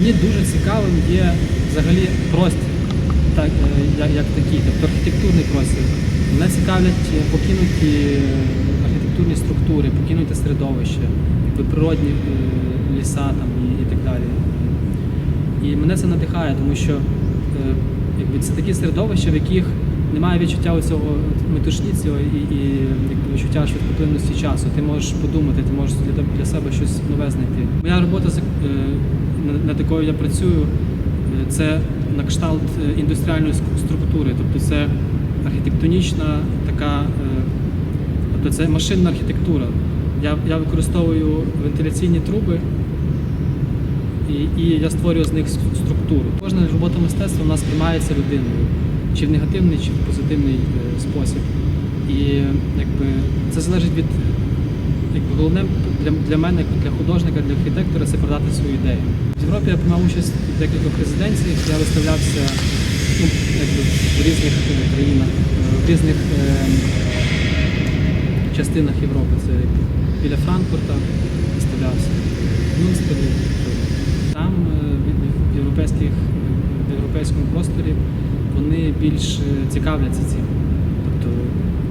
Мені дуже цікавим є взагалі простір, так, е, як, як такий, тобто архітектурний простір. Мене цікавлять е, покинуті е, архітектурні структури, покинуте середовище, природні ліса там, і, і так далі. І мене це надихає, тому що якби, це такі середовища, в яких немає відчуття цього метушні цього і, і якби, відчуття швидкоплинності часу. Ти можеш подумати, ти можеш для, для себе щось нове знайти. Моя робота, над- якою я працюю, е, це на кшталт е, індустріальної структури, тобто це архітектонічна така, е, тобто це машинна архітектура. Я, я використовую вентиляційні труби і, і я створюю з них структуру. Кожна робота мистецтва у нас сприймається людиною, чи в негативний, чи в позитивний спосіб. І якби це залежить від якби головне для, для мене, як для художника, для архітектора, це продати свою ідею. В Європі я приймав участь в декількох резиденціях, я виставлявся ну, якби, в різних е, країнах, е, в різних е, частинах Європи. Це біля Франкфурта виставлявся, в Мюнстері. Там е, в- європейських в європейському просторі вони більш е, цікавляться цим.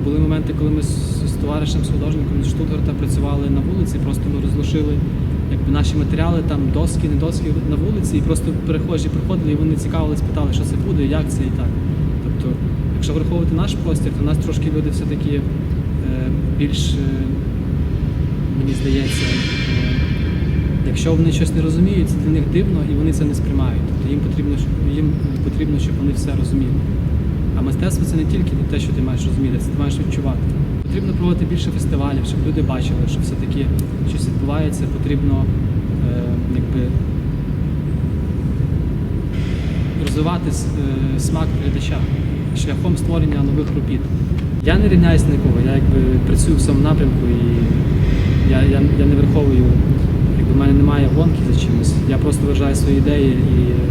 Були моменти, коли ми з, товаришем, з художником з Штутгарта працювали на вулиці, просто ми розлошили якби, наші матеріали, там доски, не доски на вулиці, і просто перехожі приходили, і вони цікавились, питали, що це буде, як це і так. Тобто, якщо враховувати наш простір, то у нас трошки люди все-таки е, більш, е, мені здається, е, Якщо вони щось не розуміють, це для них дивно і вони це не сприймають. Тобто їм потрібно, їм потрібно, щоб вони все розуміли. А мистецтво це не тільки те, що ти маєш розуміти, це ти маєш відчувати. Потрібно проводити більше фестивалів, щоб люди бачили, що все-таки щось відбувається, потрібно е, якби, розвивати е, смак глядача шляхом створення нових робіт. Я не рівняюсь на нікого, я якби працюю в цьому напрямку і я, я, я не враховую, якби в мене немає гонки за чимось. Я просто виражаю свої ідеї і